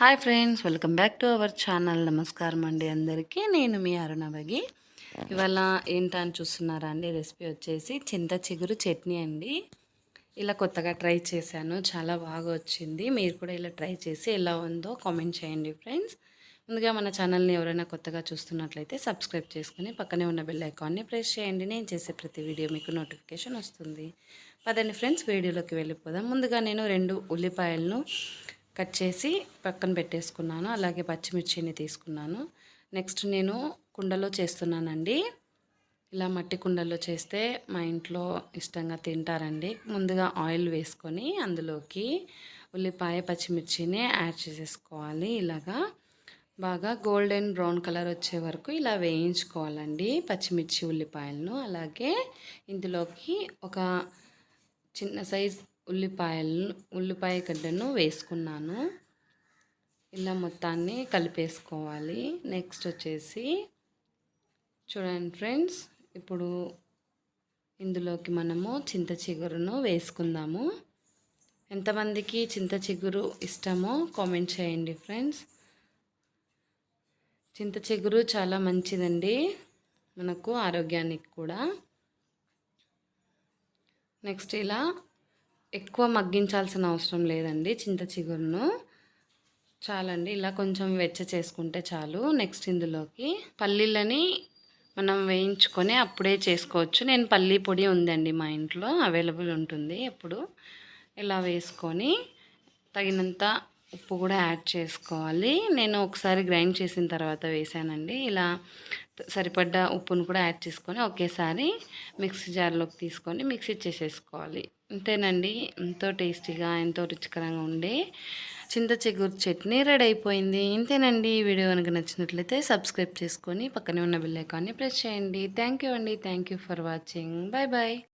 Hi friends welcome back to our channel. నమస్కారం అండి అందరికీ. నేను మీ అరుణవగి ఇవాళ ఏంటని చూస్తున్నారా అండి? రెసిపీ వచ్చేసి చింత చిగురు చట్నీ అండి. ఇలా కొత్తగా ట్రై చేశాను. చాలా బాగా వచ్చింది. మీరు కూడా ఇలా ట్రై చేసి ఎలా ఉందో కామెంట్ చేయండి ఫ్రెండ్స్. ముందుగా మన ఛానల్ని ఎవరైనా కొత్తగా చూస్తున్నట్లయితే సబ్స్క్రైబ్ చేసుకుని పక్కనే ఉన్న బెల్ ఐకాన్ని ప్రెస్ చేయండి. నేను చేసే ప్రతి వీడియో మీకు నోటిఫికేషన్ వస్తుంది. పదండి ఫ్రెండ్స్ వీడియోలోకి వెళ్ళిపోదాం. ముందుగా నేను రెండు ఉల్లిపాయలను కట్ చేసి పక్కన పెట్టేసుకున్నాను. అలాగే పచ్చిమిర్చిని తీసుకున్నాను. నెక్స్ట్ నేను కుండలో చేస్తున్నానండి. ఇలా మట్టి కుండల్లో చేస్తే మా ఇంట్లో ఇష్టంగా తింటారండి. ముందుగా ఆయిల్ వేసుకొని అందులోకి ఉల్లిపాయ పచ్చిమిర్చిని యాడ్ చేసేసుకోవాలి. ఇలాగా బాగా గోల్డెన్ బ్రౌన్ కలర్ వచ్చే వరకు ఇలా వేయించుకోవాలండి పచ్చిమిర్చి ఉల్లిపాయలను. అలాగే ఇందులోకి ఒక చిన్న సైజ్ ఉల్లిపాయలను ఉల్లిపాయ గడ్డను వేసుకున్నాను. ఇలా మొత్తాన్ని కలిపేసుకోవాలి. నెక్స్ట్ వచ్చేసి చూడండి ఫ్రెండ్స్ ఇప్పుడు ఇందులోకి మనము చింత చిగురును వేసుకుందాము. ఎంతమందికి చింత చిగురు ఇష్టమో కామెంట్ చేయండి ఫ్రెండ్స్. చింత చిగురు చాలా మంచిదండి మనకు ఆరోగ్యానికి కూడా. నెక్స్ట్ ఇలా ఎక్కువ మగ్గించాల్సిన అవసరం లేదండి చింత చిగురును. చాలండి ఇలా కొంచెం వెచ్చ చేసుకుంటే చాలు. నెక్స్ట్ ఇందులోకి పల్లీలని మనం వేయించుకొని అప్పుడే చేసుకోవచ్చు. నేను పల్లీ పొడి ఉందండి మా ఇంట్లో అవైలబుల్ ఉంటుంది ఎప్పుడు. ఇలా వేసుకొని తగినంత ఉప్పు కూడా యాడ్ చేసుకోవాలి. నేను ఒకసారి గ్రైండ్ చేసిన తర్వాత వేసానండి. ఇలా సరిపడ్డ ఉప్పును కూడా యాడ్ చేసుకొని ఒకేసారి మిక్సీ జార్లోకి తీసుకొని మిక్సీ చేసేసుకోవాలి అంతేనండి ఎంతో టేస్టీగా ఎంతో రుచికరంగా ఉండే చింత చిగురు చట్నీ రెడీ అయిపోయింది. ఇంతేనండి. ఈ వీడియో కనుక నచ్చినట్లయితే సబ్స్క్రైబ్ చేసుకొని పక్కనే ఉన్న బిల్ ఐకాన్ని ప్రెస్ చేయండి. థ్యాంక్ యూ అండి. Thank you for watching bye bye